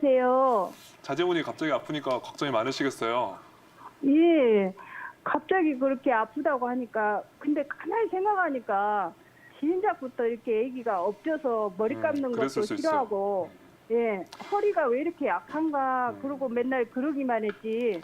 안녕하세요. 자제분이 갑자기 아프니까 걱정이 많으시겠어요. 예, 갑자기 그렇게 아프다고 하니까 근데 가만히 생각하니까 시작부터 이렇게 아기가 엎져서 머리 음, 감는 것도 그랬을 수 있어요. 싫어하고 예, 허리가 왜 이렇게 약한가 음. 그러고 맨날 그러기만 했지.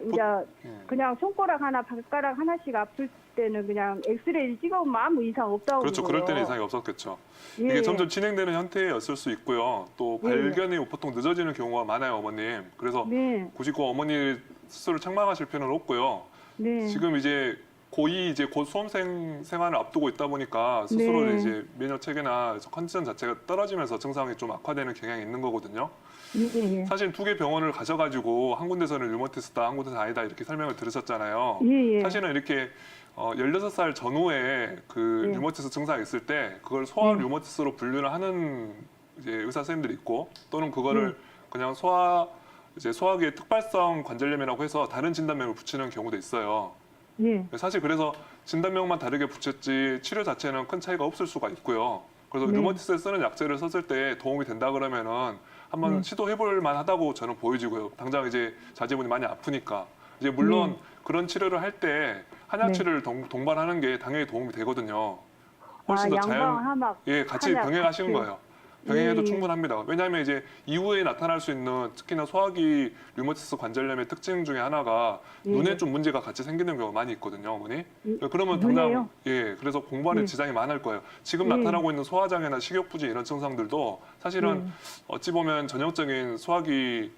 이제 음. 그냥 손가락 하나 발가락 하나씩 아플 때는 그냥 엑스레이를 찍어보면 아무 이상 없다고 그렇죠. 그럴 때는 이상이 없었겠죠. 예, 이게 점점 진행되는 형태였을 수 있고요. 또 예. 발견이 보통 늦어지는 경우가 많아요, 어머님. 그래서 네, 굳이 그 어머니 스스로 책망하실 필요는 없고요. 네, 지금 이제 고2 이제 곧 수험생 생활을 앞두고 있다 보니까 스스로 네. 이제 면역 체계나 컨디션 자체가 떨어지면서 증상이 좀 악화되는 경향이 있는 거거든요. 예, 예, 사실 두 개 병원을 가셔가지고 한 군데서는 류머티스다, 한 군데서는 아니다 이렇게 설명을 들으셨잖아요. 예, 예. 사실은 이렇게 어, 16살 전후에 그 네. 류머티스 증상이 있을 때 그걸 소아 네. 류머티스로 분류를 하는 이제 의사 선생님들이 있고 또는 그거를 네. 그냥 소아 이제 소화기의 특발성 관절염이라고 해서 다른 진단명을 붙이는 경우도 있어요. 예, 사실 그래서 진단명만 다르게 붙였지 치료 자체는 큰 차이가 없을 수가 있고요. 그래서 네. 류머티스에 쓰는 약제를 썼을 때 도움이 된다 그러면은 한번 네. 시도해볼 만하다고 저는 보여지고요. 당장 이제 자제분이 많이 아프니까 이제 물론 네. 그런 치료를 할 때 한약 네. 치료를 동, 동반하는 게 당연히 도움이 되거든요. 아, 훨씬 더 양방 자연 예 같이 병행하시는. 거예요. 병행해도 예, 예. 충분합니다. 왜냐하면 이제 이후에 나타날 수 있는 특히나 소화기 류머티스 관절염의 특징 중에 하나가 예. 눈에 좀 문제가 같이 생기는 경우가 많이 있거든요, 어머니. 예, 그러면 눈에요? 당장 예 그래서 공부하는 예. 지장이 많을 거예요. 지금 예. 나타나고 있는 소화장애나 식욕 부진 이런 증상들도 사실은 예. 어찌 보면 전형적인 소화기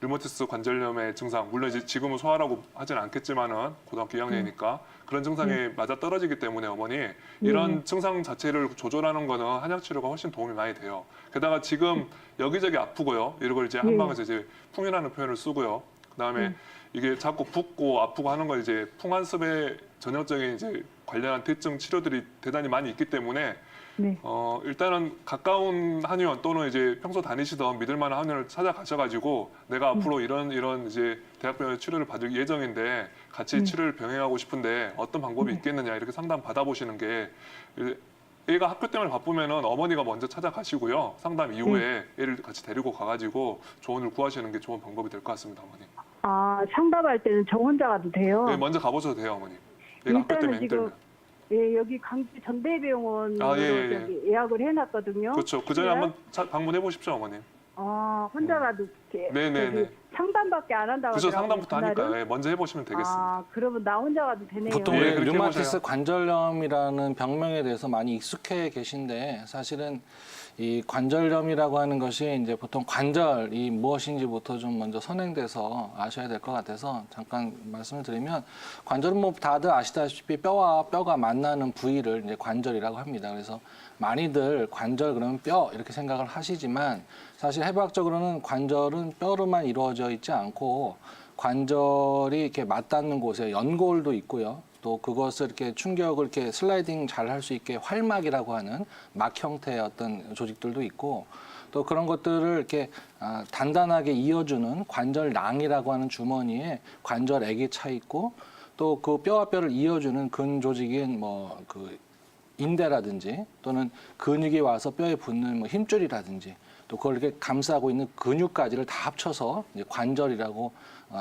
류머티스 관절염의 증상 물론 이제 지금은 소화라고 하진 않겠지만은 고등학교 2학년이니까 그런 증상에 맞아 떨어지기 때문에 어머니 이런 증상 자체를 조절하는 거는 한약 치료가 훨씬 도움이 많이 돼요. 게다가 지금 여기저기 아프고요. 이런 걸 이제 한 예. 방에서 이제 풍이라는 표현을 쓰고요. 그다음에 예. 이게 자꾸 붓고 아프고 하는 걸 이제 풍한습의 전형적인 이제 관련한 대증 치료들이 대단히 많이 있기 때문에 네. 어 일단은 가까운 한의원 또는 이제 평소 다니시던 믿을만한 한의원을 찾아가셔가지고 내가 음. 앞으로 이런 이런 이제 대학병원 치료를 받을 예정인데 같이 음. 치료를 병행하고 싶은데 어떤 방법이 네. 있겠느냐 이렇게 상담 받아보시는 게 애가 학교 때문에 바쁘면은 어머니가 먼저 찾아가시고요 상담 이후에 네. 애를 같이 데리고 가가지고 조언을 구하시는 게 좋은 방법이 될 것 같습니다 어머니. 아, 상담할 때는 저 혼자 가도 돼요? 네, 먼저 가보셔도 돼요 어머니. 애가 학교 일단은 때문에 지금 힘들면. 예, 여기 강주 전대병원으로 아, 예, 예, 예. 저기 예약을 해놨거든요. 그렇죠. 그 전에 네. 한번 차- 방문해 보십시오 어머니. 아, 혼자 가도 이렇게 네, 네, 저기 네. 상담밖에 안 한다고 하더라고요, 상담부터 그날은. 하니까 예, 먼저 해보시면 되겠습니다. 아, 그러면 나 혼자 가도 되네요. 보통 예, 우리 그렇게 류마티스 해보세요. 관절염이라는 병명에 대해서 많이 익숙해 계신데 사실은 이 관절염이라고 하는 것이 이제 보통 관절이 무엇인지부터 좀 먼저 선행돼서 아셔야 될 것 같아서 잠깐 말씀을 드리면 관절은 뭐 다들 아시다시피 뼈와 뼈가 만나는 부위를 이제 관절이라고 합니다. 그래서 많이들 관절 그러면 뼈 이렇게 생각을 하시지만 사실 해부학적으로는 관절은 뼈로만 이루어져 있지 않고 관절이 이렇게 맞닿는 곳에 연골도 있고요. 또 그것을 이렇게 충격을 이렇게 슬라이딩 잘 할 수 있게 활막이라고 하는 막 형태의 어떤 조직들도 있고 또 그런 것들을 이렇게 아, 단단하게 이어주는 관절낭이라고 하는 주머니에 관절액이 차 있고 또 그 뼈와 뼈를 이어주는 근 조직인 뭐 그 인대라든지 또는 근육이 와서 뼈에 붙는 뭐 힘줄이라든지 또 그걸 이렇게 감싸고 있는 근육까지를 다 합쳐서 관절이라고 어,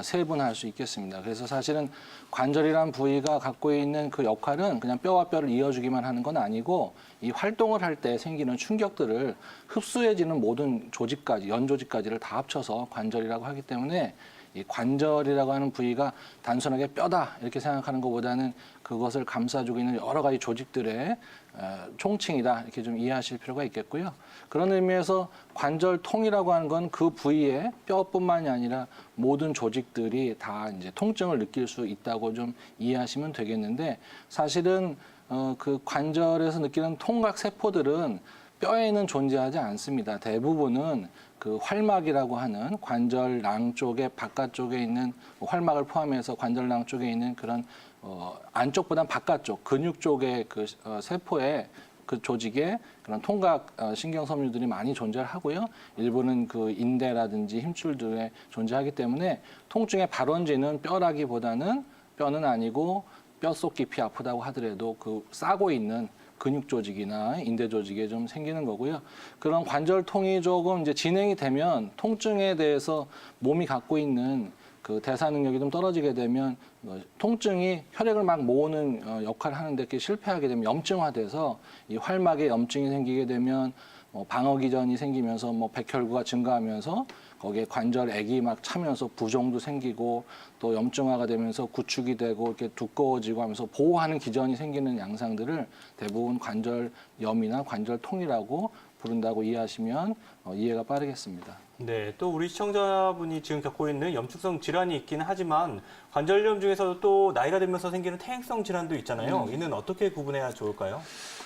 세분할 수 있겠습니다. 그래서 사실은 관절이란 부위가 갖고 있는 그 역할은 그냥 뼈와 뼈를 이어주기만 하는 건 아니고 이 활동을 할 때 생기는 충격들을 흡수해지는 모든 조직까지 연 조직까지를 다 합쳐서 관절이라고 하기 때문에 이 관절이라고 하는 부위가 단순하게 뼈다 이렇게 생각하는 것보다는 그것을 감싸주고 있는 여러 가지 조직들의 어, 총칭이다 이렇게 좀 이해하실 필요가 있겠고요. 그런 의미에서 관절통이라고 하는 건 그 부위의 뼈뿐만이 아니라 모든 조직들이 다 이제 통증을 느낄 수 있다고 좀 이해하시면 되겠는데 사실은 어, 그 관절에서 느끼는 통각 세포들은 뼈에는 존재하지 않습니다. 대부분은 그 활막이라고 하는 관절낭 쪽에 바깥쪽에 있는 활막을 포함해서 관절낭 쪽에 있는 그런 어, 안쪽보단 바깥쪽 근육 쪽의 그 어, 세포에 그 조직에 그런 통각 어, 신경 섬유들이 많이 존재를 하고요. 일부는 그 인대라든지 힘줄들에 존재하기 때문에 통증의 발원지는 뼈라기보다는 뼈는 아니고 뼛속 깊이 아프다고 하더라도 그 싸고 있는 근육 조직이나 인대 조직에 좀 생기는 거고요. 그런 관절통이 조금 이제 진행이 되면 통증에 대해서 몸이 갖고 있는 그 대사 능력이 좀 떨어지게 되면 어, 통증이 혈액을 막 모으는 어, 역할을 하는데 그게 실패하게 되면 염증화돼서 이 활막에 염증이 생기게 되면 뭐 방어 기전이 생기면서 뭐 백혈구가 증가하면서 거기에 관절 액이 막 차면서 부종도 생기고 또 염증화가 되면서 구축이 되고 이렇게 두꺼워지고 하면서 보호하는 기전이 생기는 양상들을 대부분 관절염이나 관절통이라고 부른다고 이해하시면 어, 이해가 빠르겠습니다. 네, 또 우리 시청자분이 지금 겪고 있는 염축성 질환이 있기는 하지만 관절염 중에서도 또 나이가 들면서 생기는 퇴행성 질환도 있잖아요. 이는 어떻게 구분해야 좋을까요?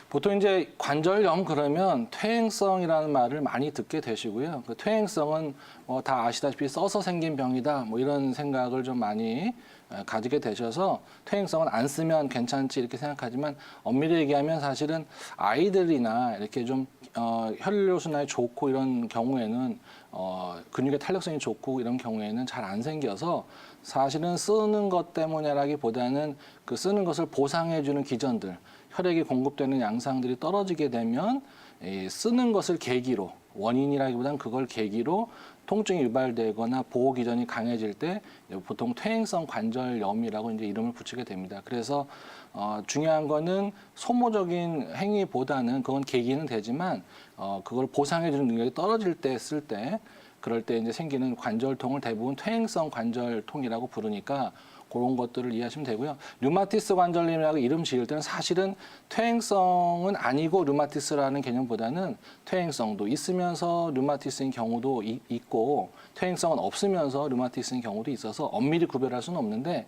보통 이제 관절염 그러면 퇴행성이라는 말을 많이 듣게 되시고요. 그 퇴행성은 뭐다 아시다시피 써서 생긴 병이다 뭐 이런 생각을 좀 많이 에, 가지게 되셔서 퇴행성은 안 쓰면 괜찮지 이렇게 생각하지만 엄밀히 얘기하면 사실은 아이들이나 이렇게 좀 어, 혈류 순환이 좋고 이런 경우에는 어, 근육의 탄력성이 좋고 이런 경우에는 잘 안 생겨서 사실은 쓰는 것 때문이라기보다는 그 쓰는 것을 보상해주는 기전들 혈액이 공급되는 양상들이 떨어지게 되면 이 쓰는 것을 계기로 원인이라기보다는 그걸 계기로 통증이 유발되거나 보호 기전이 강해질 때 보통 퇴행성 관절염이라고 이제 이름을 붙이게 됩니다. 그래서 어, 중요한 거는 소모적인 행위보다는 그건 계기는 되지만 어, 그걸 보상해 주는 능력이 떨어질 때 쓸 때 그럴 때 이제 생기는 관절통을 대부분 퇴행성 관절통이라고 부르니까 그런 것들을 이해하시면 되고요. 류마티스 관절염이라고 이름 지을 때는 사실은 퇴행성은 아니고 류마티스라는 개념보다는 퇴행성도 있으면서 류마티스인 경우도 이- 있고 퇴행성은 없으면서 류마티스인 경우도 있어서 엄밀히 구별할 수는 없는데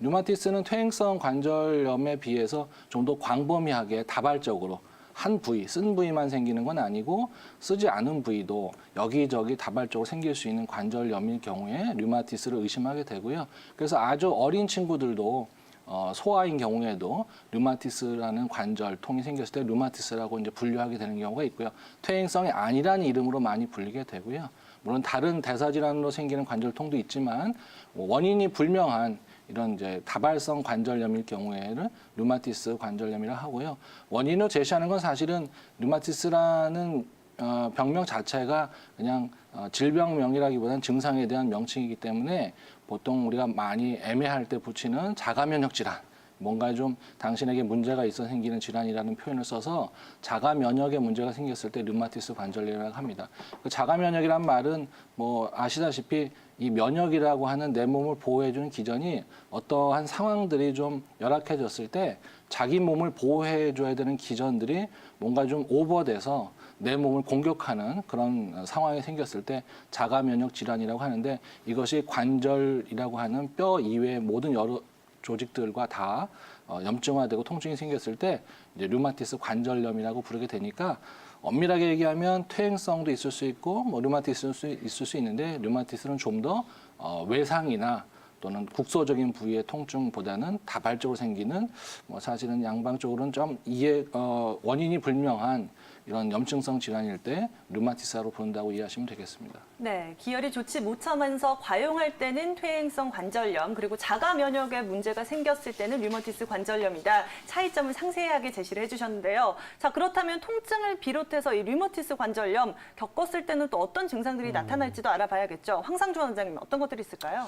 류마티스는 퇴행성 관절염에 비해서 좀 더 광범위하게 다발적으로 한 부위, 쓴 부위만 생기는 건 아니고 쓰지 않은 부위도 여기저기 다발적으로 생길 수 있는 관절염일 경우에 류마티스를 의심하게 되고요. 그래서 아주 어린 친구들도 어, 소아인 경우에도 류마티스라는 관절통이 생겼을 때 류마티스라고 이제 분류하게 되는 경우가 있고요. 퇴행성이 아니라는 이름으로 많이 불리게 되고요. 물론 다른 대사질환으로 생기는 관절통도 있지만 뭐 원인이 불명한 이런 이제 다발성 관절염일 경우에는 류마티스 관절염이라 하고요. 원인을 제시하는 건 사실은 류마티스라는 어, 병명 자체가 그냥 어, 질병명이라기보다는 증상에 대한 명칭이기 때문에 보통 우리가 많이 애매할 때 붙이는 자가면역 질환. 뭔가 좀 당신에게 문제가 있어 생기는 질환이라는 표현을 써서 자가 면역에 문제가 생겼을 때 류마티스 관절염이라고 합니다. 그 자가 면역이란 말은 뭐 아시다시피 이 면역이라고 하는 내 몸을 보호해주는 기전이 어떠한 상황들이 좀 열악해졌을 때 자기 몸을 보호해줘야 되는 기전들이 뭔가 좀 오버돼서 내 몸을 공격하는 그런 상황이 생겼을 때 자가 면역 질환이라고 하는데 이것이 관절이라고 하는 뼈 이외의 모든 여러 조직들과 다 어, 염증화되고 통증이 생겼을 때 이제 류마티스 관절염이라고 부르게 되니까 엄밀하게 얘기하면 퇴행성도 있을 수 있고 뭐 류마티스는 수- 있을 수 있는데 류마티스는 좀더 어, 외상이나 또는 국소적인 부위의 통증보다는 다발적으로 생기는 뭐 사실은 양방적으로는 좀 이해 어, 원인이 불명한 이런 염증성 질환일 때 류마티스로 부른다고 이해하시면 되겠습니다. 네, 기혈이 좋지 못하면서 과용할 때는 퇴행성 관절염, 그리고 자가 면역에 문제가 생겼을 때는 류마티스 관절염이다. 차이점을 상세하게 제시를 해주셨는데요. 자, 그렇다면 통증을 비롯해서 이 류마티스 관절염 겪었을 때는 또 어떤 증상들이 나타날지도 알아봐야겠죠. 황상주 원장님 어떤 것들이 있을까요?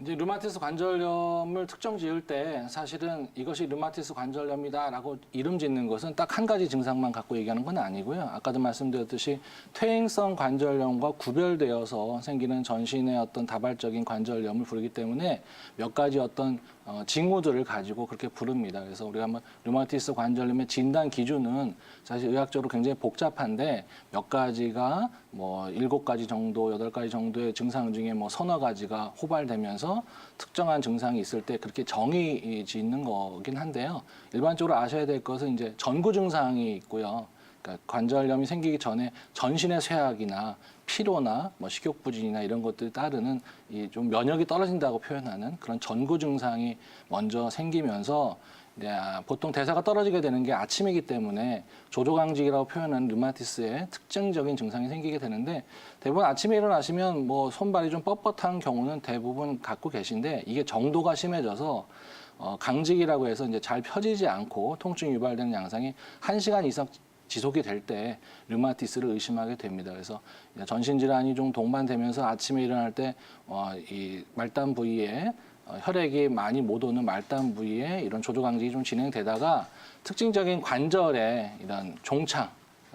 이제 류마티스 관절염을 특정 지을 때 사실은 이것이 류마티스 관절염이다라고 이름 짓는 것은 딱 한 가지 증상만 갖고 얘기하는 건 아니 고요. 아까도 말씀드렸듯이 퇴행성 관절염과 구별되어서 생기는 전신의 어떤 다발적인 관절염을 부르기 때문에 몇 가지 어떤 어, 징후들을 가지고 그렇게 부릅니다. 그래서 우리가 뭐 류마티스 관절염의 진단 기준은 사실 의학적으로 굉장히 복잡한데 몇 가지가 뭐 일곱 가지 정도, 여덟 가지 정도의 증상 중에 뭐 서너 가지가 호발되면서 특정한 증상이 있을 때 그렇게 정의 짓는 거긴 한데요. 일반적으로 아셔야 될 것은 이제 전구 증상이 있고요. 그러니까 관절염이 생기기 전에 전신의 쇠약이나 피로나 뭐 식욕 부진이나 이런 것들이 따르는 이 좀 면역이 떨어진다고 표현하는 그런 전구 증상이 먼저 생기면서 이제 아, 보통 대사가 떨어지게 되는 게 아침이기 때문에 조조강직이라고 표현하는 류마티스의 특징적인 증상이 생기게 되는데 대부분 아침에 일어나시면 뭐 손발이 좀 뻣뻣한 경우는 대부분 갖고 계신데 이게 정도가 심해져서 어, 강직이라고 해서 이제 잘 펴지지 않고 통증이 유발되는 양상이 한시간 이상 지속이 될 때 류마티스를 의심하게 됩니다. 그래서 전신 질환이 좀 동반되면서 아침에 일어날 때 어, 이 말단 부위에 어, 혈액이 많이 못 오는 말단 부위에 이런 조조 강직이 좀 진행되다가 특징적인 관절에 이런 종창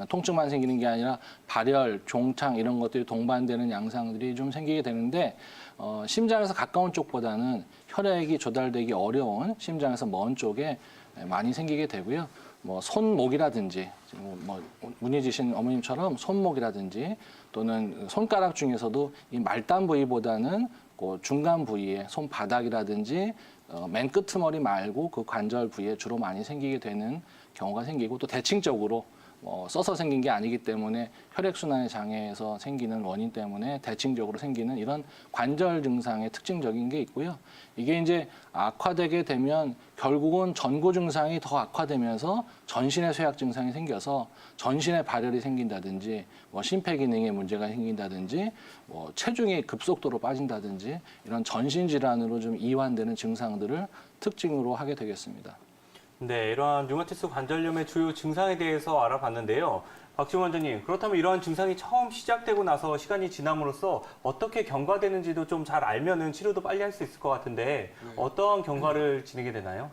통증만 생기는 게 아니라 발열, 종창 이런 것들이 동반되는 양상들이 좀 생기게 되는데 어, 심장에서 가까운 쪽보다는 혈액이 조달되기 어려운 심장에서 먼 쪽에 많이 생기게 되고요. 뭐 손목이라든지 지금 뭐 문의주신 어머님처럼 손목이라든지 또는 손가락 중에서도 이 말단 부위보다는 그 중간 부위에 손바닥이라든지 어, 맨 끄트머리 말고 그 관절 부위에 주로 많이 생기게 되는 경우가 생기고 또 대칭적으로 뭐 써서 생긴 게 아니기 때문에 혈액순환의 장애에서 생기는 원인 때문에 대칭적으로 생기는 이런 관절 증상의 특징적인 게 있고요. 이게 이제 악화되게 되면 결국은 전고 증상이 더 악화되면서 전신의 쇠약 증상이 생겨서 전신에 발열이 생긴다든지 뭐 심폐 기능에 문제가 생긴다든지 뭐 체중이 급속도로 빠진다든지 이런 전신 질환으로 좀 이완되는 증상들을 특징으로 하게 되겠습니다. 네, 이러한 류마티스 관절염의 주요 증상에 대해서 알아봤는데요. 박지원 원장님, 그렇다면 이러한 증상이 처음 시작되고 나서 시간이 지남으로써 어떻게 경과되는지도 좀 잘 알면은 치료도 빨리 할 수 있을 것 같은데 어떠한 경과를 지니게 되나요?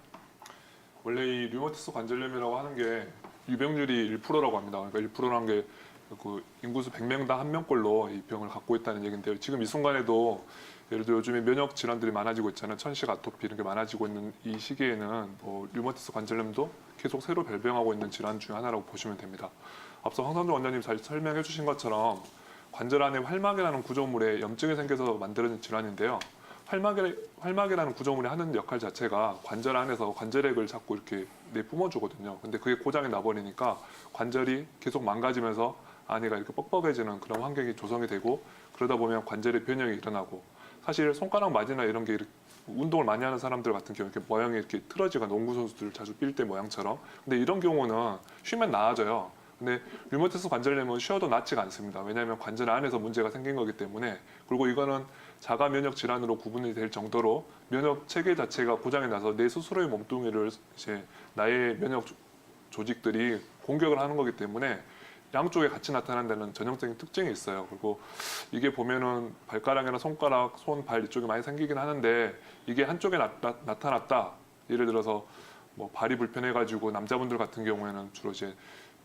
원래 이 류마티스 관절염이라고 하는 게 유병률이 1%라고 합니다. 그러니까 1%라는 게그 인구수 100명당 한 명꼴로 이 병을 갖고 있다는 얘기인데요. 지금 이 순간에도 예를 들어 요즘에 면역 질환들이 많아지고 있잖아요. 천식, 아토피 이런 게 많아지고 있는 이 시기에는 뭐 류마티스 관절염도 계속 새로 발병하고 있는 질환 중 하나라고 보시면 됩니다. 앞서 황선조 원장님 잘 설명해 주신 것처럼 관절 안에 활막이라는 구조물에 염증이 생겨서 만들어진 질환인데요. 활막이, 활막이라는 구조물이 하는 역할 자체가 관절 안에서 관절액을 자꾸 이렇게 내뿜어주거든요. 근데 그게 고장이 나버리니까 관절이 계속 망가지면서 안에가 이렇게 뻑뻑해지는 그런 환경이 조성이 되고 그러다 보면 관절의 변형이 일어나고 사실 손가락 마디나 이런 게 이렇게 운동을 많이 하는 사람들 같은 경우 이렇게 모양이 이렇게 틀어지가 농구 선수들 자주 삘때 모양처럼 근데 이런 경우는 쉬면 나아져요. 근데 류마티스 관절염은 쉬어도 낫지가 않습니다. 왜냐하면 관절 안에서 문제가 생긴 거기 때문에 그리고 이거는 자가 면역 질환으로 구분이 될 정도로 면역 체계 자체가 고장이 나서 내 스스로의 몸뚱이를 이제 나의 면역 조- 조직들이 공격을 하는 거기 때문에 양쪽에 같이 나타난다는 전형적인 특징이 있어요. 그리고 이게 보면은 발가락이나 손가락, 손, 발 이쪽에 많이 생기긴 하는데 이게 한쪽에 나, 타났다 예를 들어서 뭐 발이 불편해가지고 남자분들 같은 경우에는 주로 이제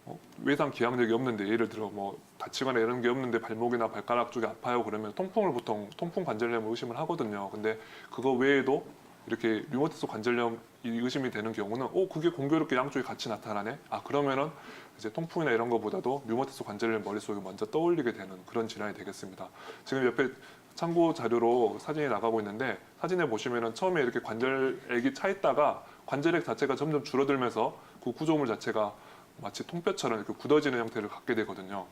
어, 외상 기항력이 없는데 예를 들어 뭐 다치거나 이런 게 없는데 발목이나 발가락 쪽이 아파요 그러면 통풍을 보통 통풍 관절염 의심을 하거든요. 근데 그거 외에도 이렇게 류마티스 관절염 이 의심이 되는 경우는 어 그게 공교롭게 양쪽이 같이 나타나네. 아 그러면은 이제 통풍이나 이런 거보다도 류마티스 관절염 머릿속에 먼저 떠올리게 되는 그런 질환이 되겠습니다. 지금 옆에 참고 자료로 사진이 나가고 있는데 사진에 보시면은 처음에 이렇게 관절액이 차 있다가 관절액 자체가 점점 줄어들면서 그 구조물 자체가 마치 통뼈처럼 이렇게 굳어지는 형태를 갖게 되거든요.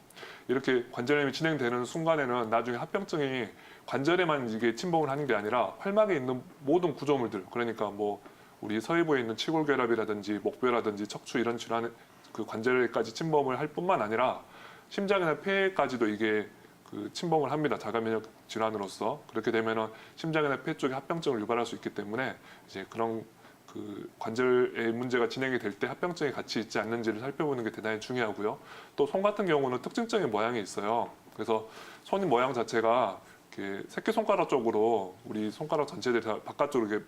이렇게 관절염이 진행되는 순간에는 나중에 합병증이 관절에만 이게 침범을 하는 게 아니라 활막에 있는 모든 구조물들 그러니까 뭐 우리 서해부에 있는 치골결합이라든지 목뼈라든지 척추 이런 질환 그 관절까지 침범을 할 뿐만 아니라 심장이나 폐까지도 이게 그 침범을 합니다. 자가면역 질환으로서 그렇게 되면은 심장이나 폐 쪽에 합병증을 유발할 수 있기 때문에 이제 그런 그 관절의 문제가 진행이 될 때 합병증이 같이 있지 않는지를 살펴보는 게 대단히 중요하고요. 또 손 같은 경우는 특징적인 모양이 있어요. 그래서 손 모양 자체가 이렇게 새끼 손가락 쪽으로 우리 손가락 전체들이 다 바깥쪽으로 이렇게,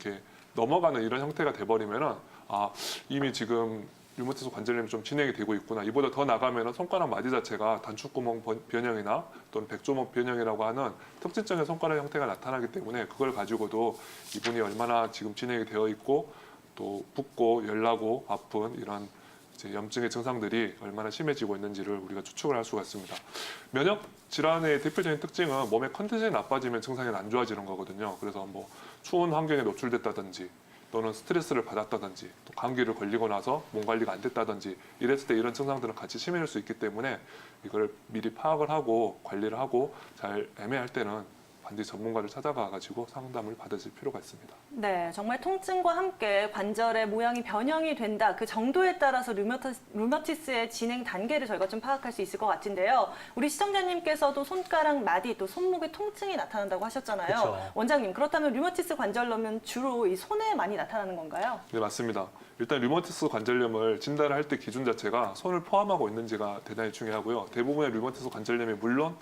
이렇게 넘어가는 이런 형태가 돼버리면은 아 이미 지금 류마티스 관절염이 좀 진행이 되고 있구나. 이보다 더 나가면은 손가락 마디 자체가 단축구멍 번- 변형이나 또는 백조목 변형이라고 하는 특징적인 손가락 형태가 나타나기 때문에 그걸 가지고도 이분이 얼마나 지금 진행이 되어 있고 또 붓고 열나고 아픈 이런 염증의 증상들이 얼마나 심해지고 있는지를 우리가 추측을 할 수가 있습니다. 면역 질환의 대표적인 특징은 몸의 컨디션이 나빠지면 증상이 안 좋아지는 거거든요. 그래서 뭐 추운 환경에 노출됐다든지 또는 스트레스를 받았다든지 또 감기를 걸리고 나서 몸 관리가 안 됐다든지 이랬을 때 이런 증상들은 같이 심해질 수 있기 때문에 이걸 미리 파악을 하고 관리를 하고 잘 애매할 때는 반드시 전문가를 찾아가 가지고 상담을 받으실 필요가 있습니다. 네, 정말 통증과 함께 관절의 모양이 변형이 된다. 그 정도에 따라서 류마티스의 진행 단계를 저희가 좀 파악할 수 있을 것 같은데요. 우리 시청자님께서도 손가락 마디 또 손목에 통증이 나타난다고 하셨잖아요. 그쵸. 원장님, 그렇다면 류마티스 관절염은 주로 이 손에 많이 나타나는 건가요? 네, 맞습니다. 일단 류마티스 관절염을 진단을 할 때 기준 자체가 손을 포함하고 있는지가 대단히 중요하고요. 대부분의 류마티스 관절염이 물론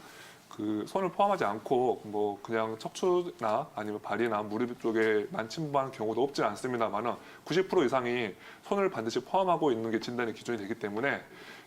그 손을 포함하지 않고 뭐 그냥 척추나 아니면 발이나 무릎 쪽에 만 침범하는 경우도 없지 않습니다만은 90% 이상이 손을 반드시 포함하고 있는 게 진단의 기준이 되기 때문에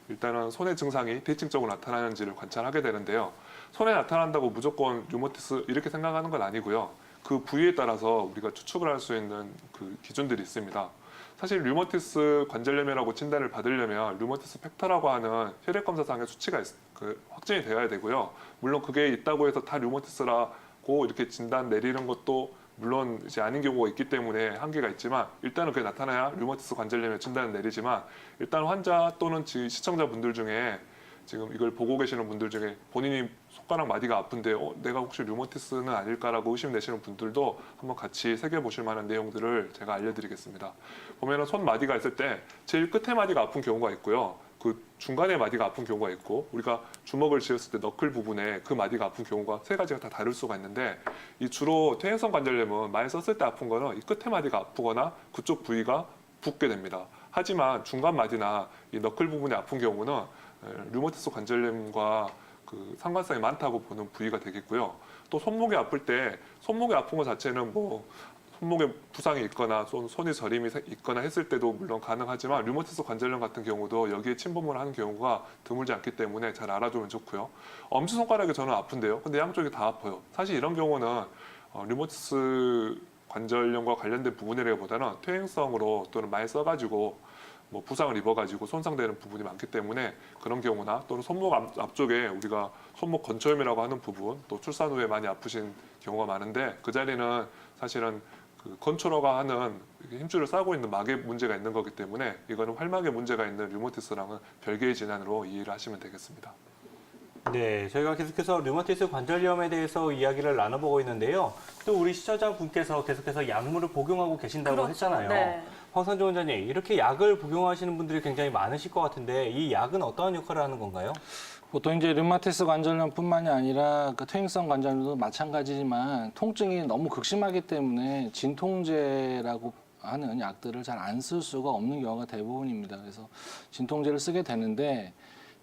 일단은 손의 증상이 대칭적으로 나타나는지를 관찰하게 되는데요. 손에 나타난다고 무조건 류마티스 이렇게 생각하는 건 아니고요. 그 부위에 따라서 우리가 추측을 할 수 있는 그 기준들이 있습니다. 사실 류마티스 관절염이라고 진단을 받으려면 류마티스 팩터라고 하는 혈액 검사상의 수치가 있- 그 확진이 되어야 되고요. 물론 그게 있다고 해서 다 류마티스라고 이렇게 진단 내리는 것도 물론 이제 아닌 경우가 있기 때문에 한계가 있지만 일단은 그게 나타나야 류마티스 관절염의 진단을 내리지만 일단 환자 또는 지- 시청자분들 중에 지금 이걸 보고 계시는 분들 중에 본인이 손가락 마디가 아픈데 어, 내가 혹시 류마티스는 아닐까라고 의심되시는 분들도 한번 같이 새겨보실 만한 내용들을 제가 알려드리겠습니다. 보면은 손 마디가 있을 때 제일 끝에 마디가 아픈 경우가 있고요. 그 중간에 마디가 아픈 경우가 있고 우리가 주먹을 쥐었을 때 너클 부분에 그 마디가 아픈 경우가 세 가지가 다 다를 수가 있는데 이 주로 퇴행성 관절염은 많이 썼을 때 아픈 거는 이 끝에 마디가 아프거나 그쪽 부위가 붓게 됩니다. 하지만 중간 마디나 이 너클 부분이 아픈 경우는 에, 류마티스 관절염과 그 상관성이 많다고 보는 부위가 되겠고요. 또 손목이 아플 때 손목이 아픈 것 자체는 뭐 손목에 부상이 있거나 손, 손이 저림이 세- 있거나 했을 때도 물론 가능하지만 류마티스 관절염 같은 경우도 여기에 침범을 하는 경우가 드물지 않기 때문에 잘 알아두면 좋고요. 엄지 손가락이 저는 아픈데요. 근데 양쪽이 다 아파요. 사실 이런 경우는 어, 류마티스 관절염과 관련된 부분이라기보다는 퇴행성으로 또는 많이 써가지고 뭐 부상을 입어가지고 손상되는 부분이 많기 때문에 그런 경우나 또는 손목 앞, 앞쪽에 우리가 손목 건초염이라고 하는 부분 또 출산 후에 많이 아프신 경우가 많은데 그 자리는 사실은 그 건초라고 하는 힘줄을 싸고 있는 막에 문제가 있는 거기 때문에 이거는 활막에 문제가 있는 류마티스랑은 별개의 질환으로 이해를 하시면 되겠습니다. 네, 저희가 계속해서 류마티스 관절염에 대해서 이야기를 나눠보고 있는데요. 또 우리 시청자 분께서 계속해서 약물을 복용하고 계신다고 그렇죠. 했잖아요. 네. 황선조 원장님, 이렇게 약을 복용하시는 분들이 굉장히 많으실 것 같은데 이 약은 어떠한 역할을 하는 건가요? 보통 이제 류마티스 관절염뿐만이 아니라 그 퇴행성 관절염도 마찬가지지만 통증이 너무 극심하기 때문에 진통제라고 하는 약들을 잘 안 쓸 수가 없는 경우가 대부분입니다. 그래서 진통제를 쓰게 되는데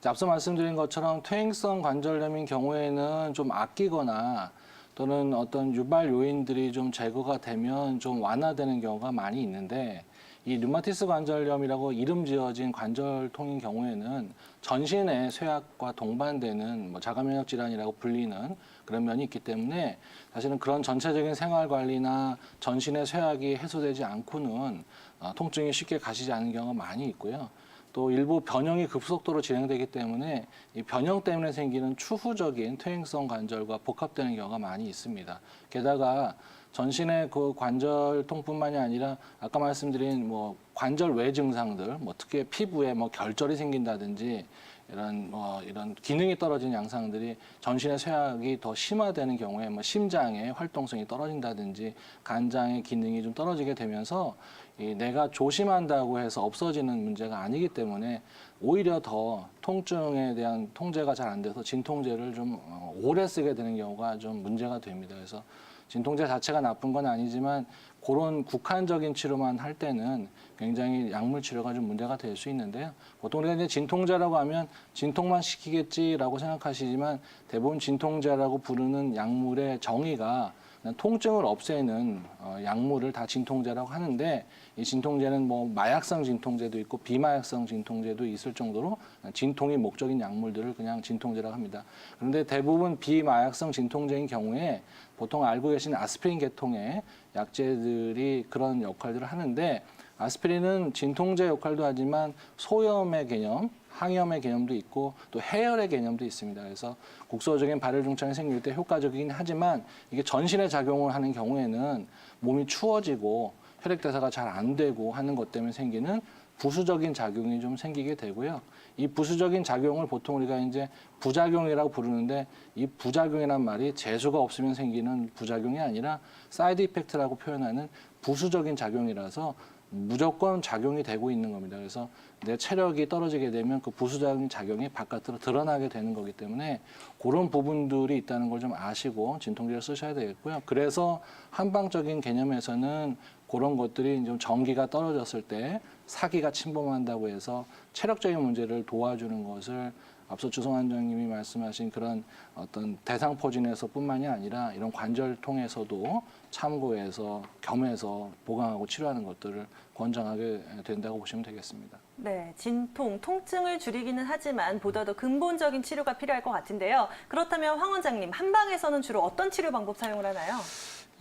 앞서 말씀드린 것처럼 퇴행성 관절염인 경우에는 좀 아끼거나 또는 어떤 유발 요인들이 좀 제거가 되면 좀 완화되는 경우가 많이 있는데 이 류마티스 관절염이라고 이름 지어진 관절통인 경우에는 전신의 쇠약과 동반되는 뭐 자가면역 질환이라고 불리는 그런 면이 있기 때문에 사실은 그런 전체적인 생활 관리나 전신의 쇠약이 해소되지 않고는 어, 통증이 쉽게 가시지 않는 경우가 많이 있고요. 또 일부 변형이 급속도로 진행되기 때문에 이 변형 때문에 생기는 추후적인 퇴행성 관절과 복합되는 경우가 많이 있습니다. 게다가 전신의 그 관절통뿐만이 아니라 아까 말씀드린 뭐 관절 외 증상들, 뭐 특히 피부에 뭐 결절이 생긴다든지 이런 뭐 이런 기능이 떨어진 양상들이 전신의 쇠약이 더 심화되는 경우에 뭐 심장의 활동성이 떨어진다든지 간장의 기능이 좀 떨어지게 되면서 이 내가 조심한다고 해서 없어지는 문제가 아니기 때문에 오히려 더 통증에 대한 통제가 잘 안 돼서 진통제를 좀 어, 오래 쓰게 되는 경우가 좀 문제가 됩니다. 그래서 진통제 자체가 나쁜 건 아니지만 그런 국한적인 치료만 할 때는 굉장히 약물 치료가 좀 문제가 될 수 있는데요. 보통 우리가 이제 진통제라고 하면 진통만 시키겠지라고 생각하시지만 대부분 진통제라고 부르는 약물의 정의가 통증을 없애는 어, 약물을 다 진통제라고 하는데 이 진통제는 뭐 마약성 진통제도 있고 비마약성 진통제도 있을 정도로 진통이 목적인 약물들을 그냥 진통제라고 합니다. 그런데 대부분 비마약성 진통제인 경우에 보통 알고 계신 아스피린 계통의 약제들이 그런 역할들을 하는데 아스피린은 진통제 역할도 하지만 소염의 개념, 항염의 개념도 있고 또 해열의 개념도 있습니다. 그래서 국소적인 발열 증상이 생길 때 효과적이긴 하지만 이게 전신에 작용을 하는 경우에는 몸이 추워지고 혈액 대사가 잘 안 되고 하는 것 때문에 생기는 부수적인 작용이 좀 생기게 되고요. 이 부수적인 작용을 보통 우리가 이제 부작용이라고 부르는데 이 부작용이란 말이 재수가 없으면 생기는 부작용이 아니라 사이드 이펙트라고 표현하는 부수적인 작용이라서 무조건 작용이 되고 있는 겁니다. 그래서 내 체력이 떨어지게 되면 그 부수적인 작용이 바깥으로 드러나게 되는 거기 때문에 그런 부분들이 있다는 걸 좀 아시고 진통제를 쓰셔야 되겠고요. 그래서 한방적인 개념에서는 그런 것들이 좀 전기가 떨어졌을 때 사기가 침범한다고 해서 체력적인 문제를 도와주는 것을 앞서 주성 원장님이 말씀하신 그런 어떤 대상 포진에서 뿐만이 아니라 이런 관절통에서도 참고해서 겸해서 보강하고 치료하는 것들을 권장하게 된다고 보시면 되겠습니다. 네, 진통, 통증을 줄이기는 하지만 보다 더 근본적인 치료가 필요할 것 같은데요. 그렇다면 황 원장님, 한방에서는 주로 어떤 치료 방법 사용을 하나요?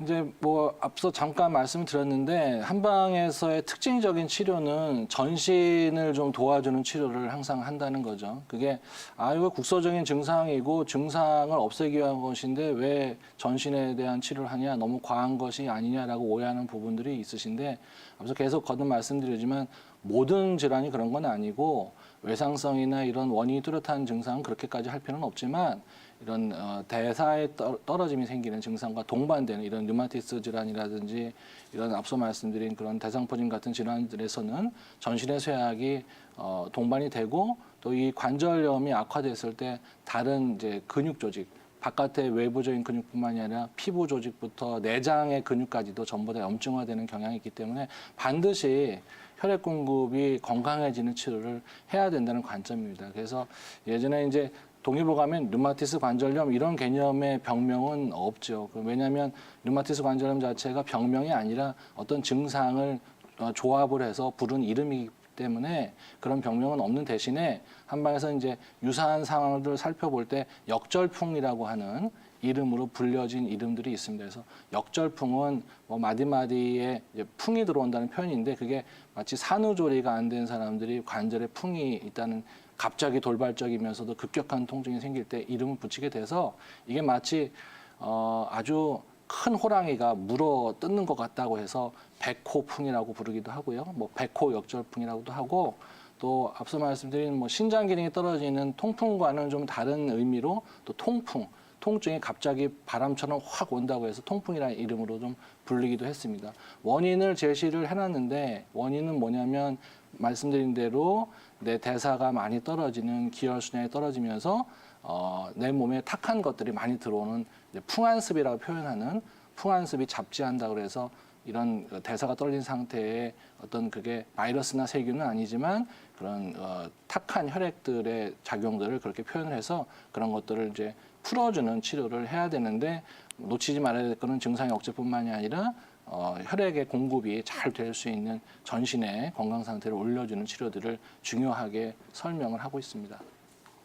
이제 뭐 앞서 잠깐 말씀드렸는데 한방에서의 특징적인 치료는 전신을 좀 도와주는 치료를 항상 한다는 거죠. 그게 아 이거 국소적인 증상이고 증상을 없애기 위한 것인데 왜 전신에 대한 치료를 하냐 너무 과한 것이 아니냐라고 오해하는 부분들이 있으신데 앞서 계속 거듭 말씀드리지만 모든 질환이 그런 건 아니고 외상성이나 이런 원인이 뚜렷한 증상은 그렇게까지 할 필요는 없지만 이런 어, 대사에 떠- 떨어짐이 생기는 증상과 동반되는 이런 류마티스 질환이라든지 이런 앞서 말씀드린 그런 대상포진 같은 질환들에서는 전신의 쇠약이 어, 동반이 되고 또 이 관절염이 악화됐을 때 다른 이제 근육 조직 바깥의 외부적인 근육뿐만이 아니라 피부 조직부터 내장의 근육까지도 전부 다 염증화되는 경향이 있기 때문에 반드시 혈액 공급이 건강해지는 치료를 해야 된다는 관점입니다. 그래서 예전에 이제 동의보 가면 류마티스 관절염 이런 개념의 병명은 없죠. 그 왜냐하면 류마티스 관절염 자체가 병명이 아니라 어떤 증상을 어, 조합을 해서 부른 이름이기 때문에 그런 병명은 없는 대신에 한방에서 이제 유사한 상황을 살펴볼 때 역절풍이라고 하는 이름으로 불려진 이름들이 있습니다. 그래서 역절풍은 뭐 마디마디에 풍이 들어온다는 표현인데 그게 마치 산후조리가 안 된 사람들이 관절에 풍이 있다는 갑자기 돌발적이면서도 급격한 통증이 생길 때 이름을 붙이게 돼서 이게 마치 어, 아주 큰 호랑이가 물어 뜯는 것 같다고 해서 백호풍이라고 부르기도 하고요. 뭐 백호 역절풍이라고도 하고 또 앞서 말씀드린 뭐 신장 기능이 떨어지는 통풍과는 좀 다른 의미로 또 통풍, 통증이 갑자기 바람처럼 확 온다고 해서 통풍이라는 이름으로 좀 불리기도 했습니다. 원인을 제시를 해놨는데 원인은 뭐냐면 말씀드린 대로 내 대사가 많이 떨어지는 기혈 순환이 떨어지면서 어, 내 몸에 탁한 것들이 많이 들어오는 이제 풍안습이라고 표현하는 풍안습이 잡지한다 그래서 이런 어, 대사가 떨어진 상태에 어떤 그게 바이러스나 세균은 아니지만 그런 어, 탁한 혈액들의 작용들을 그렇게 표현을 해서 그런 것들을 이제 풀어주는 치료를 해야 되는데 놓치지 말아야 될 거는 증상의 억제뿐만이 아니라 어, 혈액의 공급이 잘 될 수 있는 전신의 건강 상태를 올려주는 치료들을 중요하게 설명을 하고 있습니다.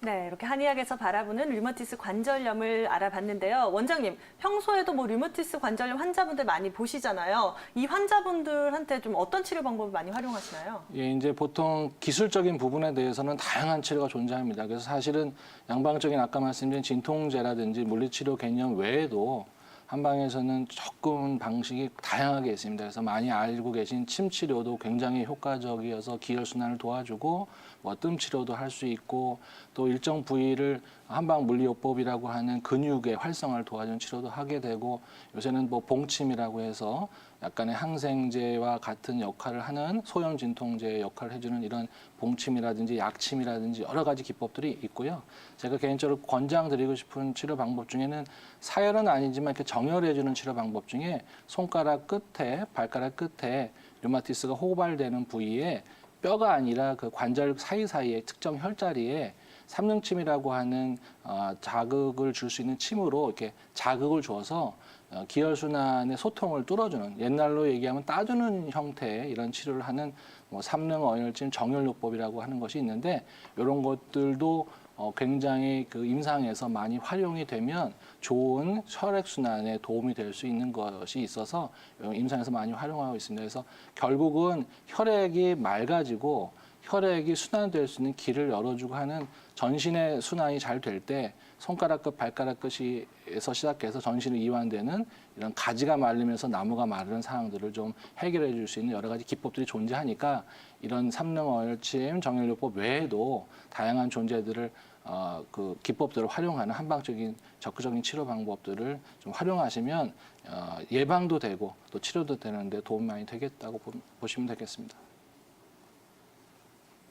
네, 이렇게 한의학에서 바라보는 류마티스 관절염을 알아봤는데요. 원장님, 평소에도 뭐 류마티스 관절염 환자분들 많이 보시잖아요. 이 환자분들한테 좀 어떤 치료 방법을 많이 활용하시나요? 예, 이제 보통 기술적인 부분에 대해서는 다양한 치료가 존재합니다. 그래서 사실은 양방적인 아까 말씀드린 진통제라든지 물리치료 개념 외에도 한방에서는 접근 방식이 다양하게 있습니다. 그래서 많이 알고 계신 침 치료도 굉장히 효과적이어서 기혈 순환을 도와주고 뭐뜸 치료도 할 수 있고 또 일정 부위를 한방 물리요법이라고 하는 근육의 활성화를 도와주는 치료도 하게 되고 요새는 뭐 봉침이라고 해서 약간의 항생제와 같은 역할을 하는 소형 진통제의 역할을 해주는 이런 봉침이라든지 약침이라든지 여러 가지 기법들이 있고요. 제가 개인적으로 권장드리고 싶은 치료 방법 중에는 사열은 아니지만 이렇게 정열해주는 치료 방법 중에 손가락 끝에 발가락 끝에 류마티스가 호발되는 부위에 뼈가 아니라 그 관절 사이사이에 특정 혈자리에 삼륜침이라고 하는 어, 자극을 줄 수 있는 침으로 이렇게 자극을 줘서 어, 기혈순환의 소통을 뚫어주는 옛날로 얘기하면 따주는 형태의 이런 치료를 하는 뭐 삼릉 어혈침 정혈요법이라고 하는 것이 있는데 이런 것들도 어, 굉장히 그 임상에서 많이 활용이 되면 좋은 혈액순환에 도움이 될 수 있는 것이 있어서 임상에서 많이 활용하고 있습니다. 그래서 결국은 혈액이 맑아지고 혈액이 순환될 수 있는 길을 열어주고 하는 전신의 순환이 잘 될 때 손가락 끝, 발가락 끝에서 시작해서 전신을 이완되는 이런 가지가 마르면서 나무가 마르는 상황들을 좀 해결해 줄 수 있는 여러 가지 기법들이 존재하니까 이런 삼릉얼침 정혈요법 외에도 다양한 존재들을 어, 그 기법들을 활용하는 한방적인 적극적인 치료 방법들을 좀 활용하시면 어, 예방도 되고 또 치료도 되는데 도움 많이 되겠다고 보- 보시면 되겠습니다.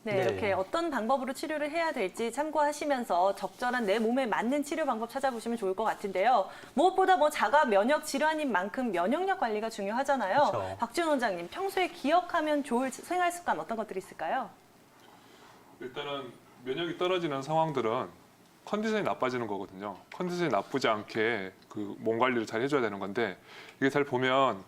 네, 네. 이렇게 어떤 방법으로 치료를 해야 될지 참고하시면서 적절한 내 몸에 맞는 치료 방법 찾아보시면 좋을 것 같은데요. 무엇보다 뭐 자가 면역 질환인 만큼 면역력 관리가 중요하잖아요. 그렇죠. 박지원 원장님, 평소에 기억하면 좋을 생활 습관 어떤 것들이 있을까요? 일단은 면역이 떨어지는 상황들은 컨디션이 나빠지는 거거든요. 컨디션이 나쁘지 않게 그 몸 관리를 잘 해줘야 되는 건데 이게 잘 보면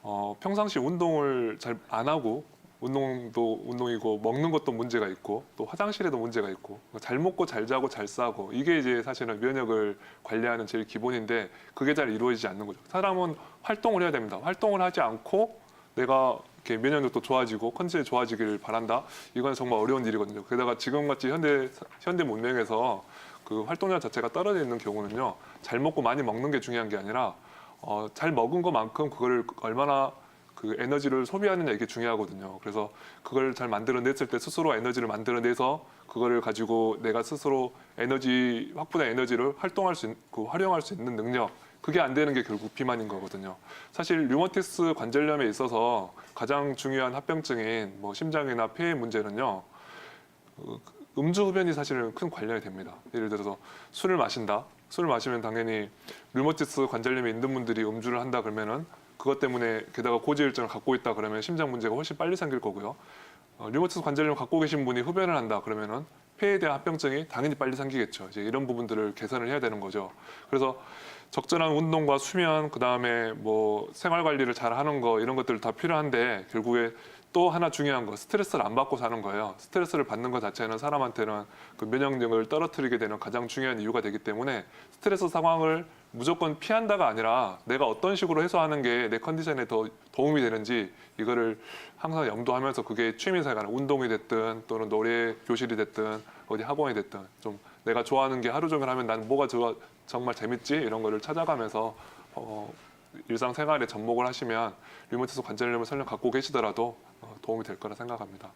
어, 평상시 운동을 잘 안 하고 운동도 운동이고 먹는 것도 문제가 있고 또 화장실에도 문제가 있고 잘 먹고 잘 자고 잘 싸고 이게 이제 사실은 면역을 관리하는 제일 기본인데 그게 잘 이루어지지 않는 거죠. 사람은 활동을 해야 됩니다. 활동을 하지 않고 내가 이렇게 면역력도 좋아지고 컨디션이 좋아지길 바란다. 이건 정말 어려운 일이거든요. 게다가 지금같이 현대 현대 문명에서 그 활동량 자체가 떨어져 있는 경우는요. 잘 먹고 많이 먹는 게 중요한 게 아니라 어, 잘 먹은 것만큼 그거를 얼마나 그 에너지를 소비하느냐 이게 중요하거든요. 그래서 그걸 잘 만들어냈을 때 스스로 에너지를 만들어내서 그거를 가지고 내가 스스로 에너지 확보된 에너지를 활동할 수 있, 그 활용할 수 있는 능력 그게 안 되는 게 결국 비만인 거거든요. 사실 류마티스 관절염에 있어서 가장 중요한 합병증인 뭐 심장이나 폐의 문제는요. 그 음주 흡연이 사실은 큰 관련이 됩니다. 예를 들어서 술을 마신다. 술을 마시면 당연히 류마티스 관절염이 있는 분들이 음주를 한다 그러면은 그것 때문에 게다가 고지혈증을 갖고 있다 그러면 심장 문제가 훨씬 빨리 생길 거고요. 어, 류마티스 관절염 갖고 계신 분이 흡연을 한다 그러면은 폐에 대한 합병증이 당연히 빨리 생기겠죠. 이제 이런 부분들을 개선을 해야 되는 거죠. 그래서 적절한 운동과 수면, 그 다음에 뭐 생활 관리를 잘 하는 거 이런 것들 다 필요한데 결국에 또 하나 중요한 거 스트레스를 안 받고 사는 거예요. 스트레스를 받는 것 자체는 사람한테는 그 면역력을 떨어뜨리게 되는 가장 중요한 이유가 되기 때문에 스트레스 상황을 무조건 피한다가 아니라 내가 어떤 식으로 해소하는 게 내 컨디션에 더 도움이 되는지 이거를 항상 염두하면서 그게 취미생활, 운동이 됐든 또는 노래 교실이 됐든 어디 학원이 됐든 좀 내가 좋아하는 게 하루 종일 하면 나는 뭐가 좋아, 정말 재밌지 이런 거를 찾아가면서 어, 일상생활에 접목을 하시면 류마티스 관절염을 설령 갖고 계시더라도 어, 도움이 될 거라 생각합니다.